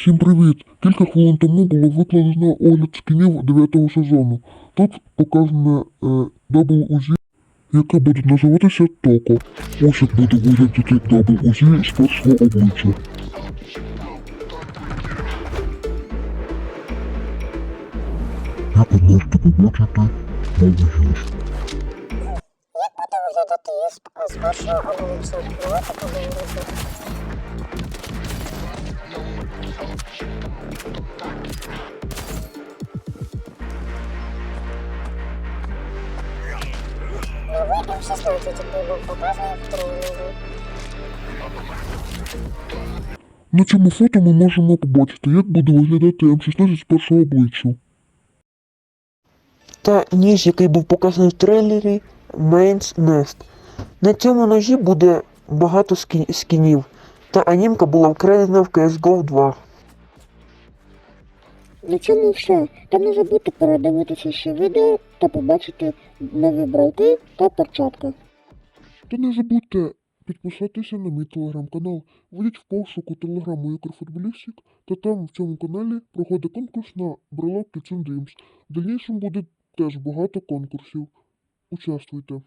Всім привіт! Кілька хвилин тому було викладено огляд скінів 9 сезону. Тут показане е, дабл яке буде називатися Токо. Ось як буде виглядати дабл узі з першого обличчя. Як ви можете побачити новий гість. Як буде виглядати з першого обличчя? Давайте поговоримо. 16 був показаний На цьому фото ми можемо побачити, як буде виглядати М16 з першого обличчя. Та ніж, який був показаний в трейлері Mains Nest. На цьому ножі буде багато скінів, та анімка була вкрадена в CSGO 2. На цьому все. Та не забудьте передивитися ще відео та побачити нові брелки та перчатки. Та не забудьте підписатися на мій телеграм-канал. Введіть в пошуку телеграму Укрфутболістик, та там в цьому каналі проходить конкурс на брелок Kitchen Dreams. В дальнішому буде теж багато конкурсів. Участвуйте.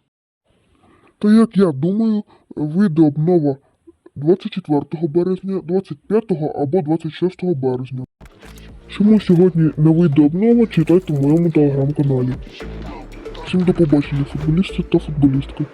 Та як я думаю, вийде обнова 24 березня, 25 або 26 березня. Чому сьогодні не вийде обнова, читайте в моєму телеграм-каналі. Всім до побачення, футболісти та футболістки.